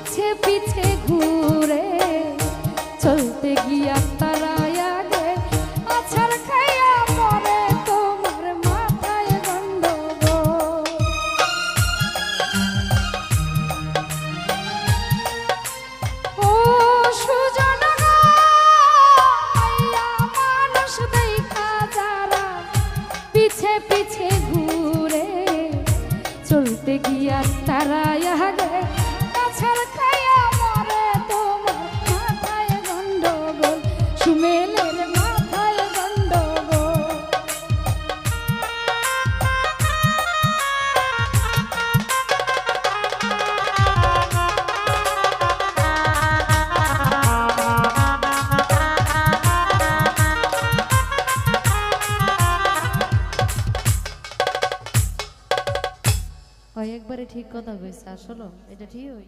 পিছে পিছে ঘুরে চলতে গিয়া তারা আগে আছাড় খাইয়া পরে তোমার ও সুজন মানুষ পিছে পিছে ঘুরে চলতে গিয়া তারা আগে একবারে ঠিক কথা কইছে আসলে এটা ঠিক হই